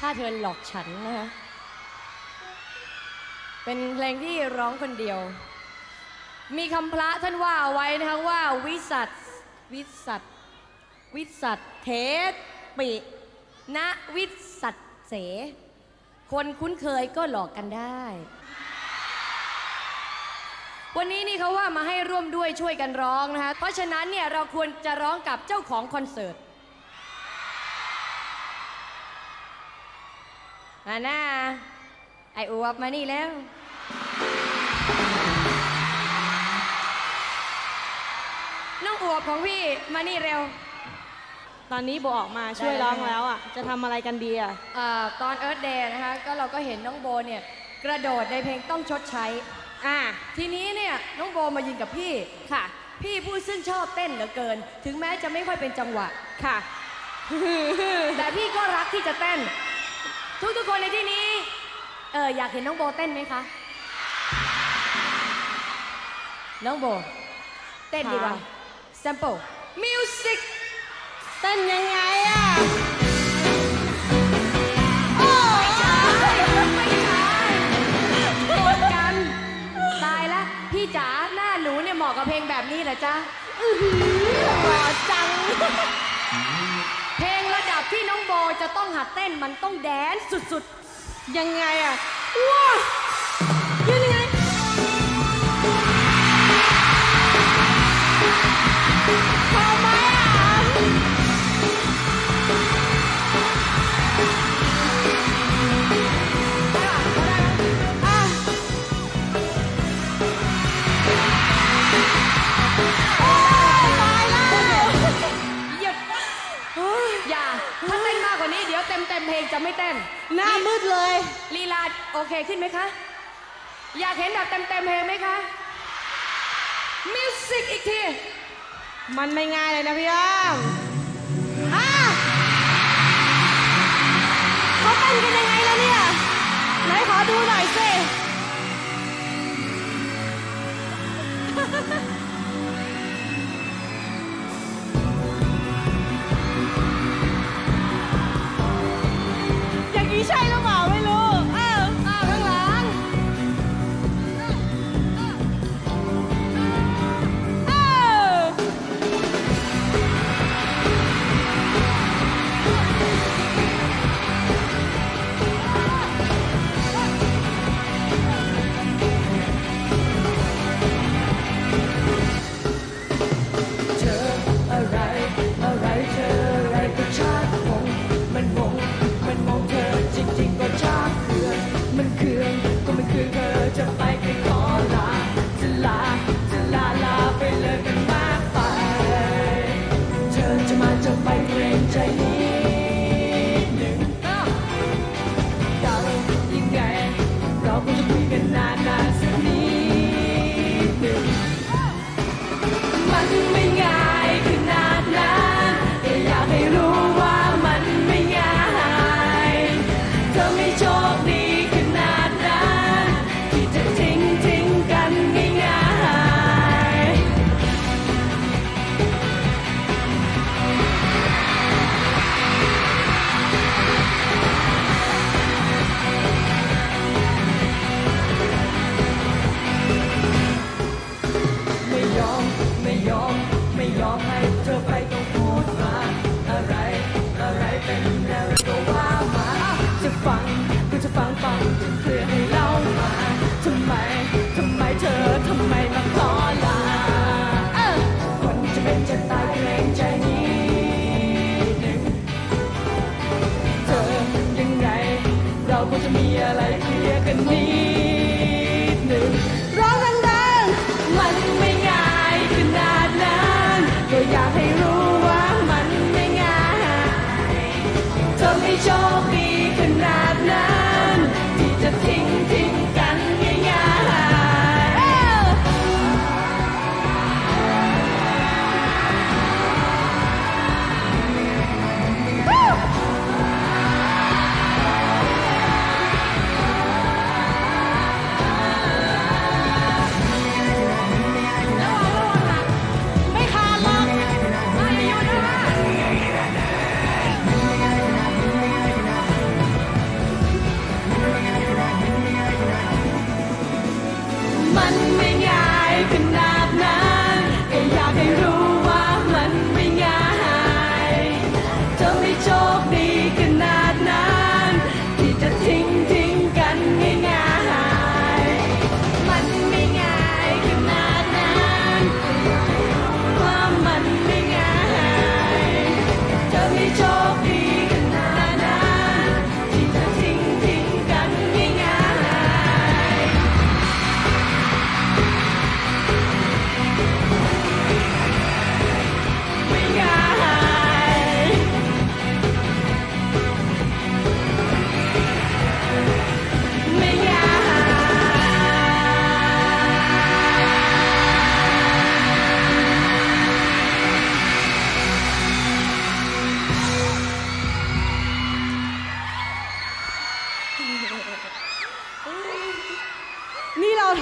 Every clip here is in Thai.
ถ้าเธอหลอกฉันนะคะเป็นเพลงที่ร้องคนเดียว มีคำพระท่านว่าเอาไว้นะคะว่าวิสัตวิสัตวิสัตเทปิณวิสัตเส คนคุ้นเคยก็หลอกกันได้ วันนี้นี่เขาว่ามาให้ร่วมด้วยช่วยกันร้องนะคะ เพราะฉะนั้นเนี่ยเราควรจะร้องกับเจ้าของคอนเสิร์ต อาน่าไออวบมานี่แล้ว น้องอวบของพี่มานี่เร็ว ตอนนี้โบออกมาช่วยได้ร้องได้แล้วอะ จะทำอะไรกันดีอะ เออตอนเอิร์ธเดย์นะคะ ก็เราก็เห็นน้องโบเนี่ย กระโดดในเพลงต้องชดใช้ อะ ทีนี้เนี่ยน้องโบมายืนกับพี่ ค่ะ พี่ผู้ซึ่งชอบเต้นเหลือเกิน ถึงแม้จะไม่ค่อยเป็นจังหวะ ค่ะ แต่พี่ก็รักที่จะเต้น ทุกๆคนในที่นี้ เอออยากเห็นน้องโบเต้นไหมคะ น้องโบ เต้นดีกว่าค่ะ sample music เต้นยังไงอะไม่ใช่ไม่ใช่โกรธกัน ตายแล้วพี่จ๋าหน้าหนูเนี่ยเหมาะกับเพลงแบบนี้เหรอจ๊ะหล่อจังเพลงระดับ ที่น้องโบจะต้องหัดเต้นมันต้องแดนสุดๆ ยังไงอะว้า นหน้ามืดเลยลีลาโอเคขึ้นไหมคะ อยากเห็นแบบเต็มเต็มๆเพลงไหมคะมิวสิกอีกที มันไม่ง่ายเลยนะพี่อ้อมอะเขาเต้นกันยังไงล่ะเนี่ย ไหนขอดูหน่อยสิ ฟังฟังเพื่อให้เล่ามาทำไมทำไมเธอทำไมมาขอลาคนจะเป็นจะตายเกรงใจนี้หนึ่งเธอยังไง เราควรจะมีอะไรเคลียร์กันนี้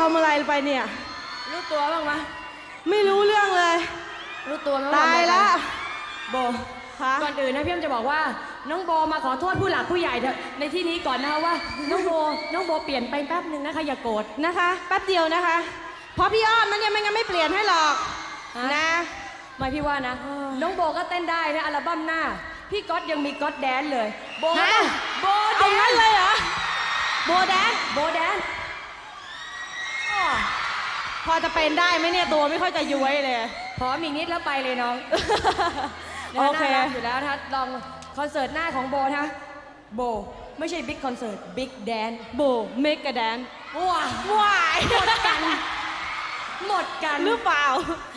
ทำอะไรไปเนี่ย รู้ตัวบ้างไหมไม่รู้เรื่องเลย รู้ตัวไหมว่ตายละ โบฮะก่อนอื่นนะพี่อ้อมจะบอกว่า น้องโบมาขอโทษผู้หลักผู้ใหญ่ในที่นี้ก่อนนะคะว่า น้องโบน้องโบเปลี่ยนไปแป๊บหนึ่งนะคะอย่าโกรธ นะคะแป๊บเดียวนะคะ เพราะพี่อ้อมนั่นเนี่ยไม่งั้นไม่เปลี่ยนให้หรอกฮะ นะ ไม่พี่ว่านะ น้องโบก็เต้นได้นะอัลบั้มหน้า พี่ก๊อตยังมีก๊อตแดนเลย โบก็ฮะ โบแดเอางั้นนเลยเหรอโบแดนโบแดนอ้อ พอจะเป็นได้ไหมเนี่ยตัวไม่ค่อยจะย้วยเลย พร้อมอีกนิดแล้วไปเลยน้องโอเคน่ารักอยู่แล้วถ้าลองคอนเสิร์ตหน้าของโบนะโบ ไม่ใช่บิ๊กคอนเสิร์ตบิ๊กแดนโบเมกะแดนว้าว้ายหมดกัน หมดกันหรือเปล่า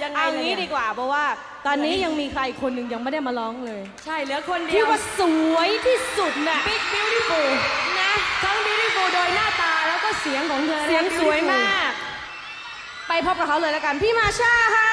ยังไงเอาล่ะงี้เนี่ยดีกว่าเพราะว่า ตอนนี้ไหนยังมีใครคนหนึ่งยังไม่ได้มาร้องเลย ใช่เหลือคนเดีที่ยวว่าสวยที่สุดน่ะบิ๊กบิวตี้ฟูลนะทั้งบิวตี้ฟูลโดยหน้าตาแล้วก็เสียงของเธอนะเสียงสวยมากไป พบกับเขาเลยแล้วกัน พี่มาชาค่ะ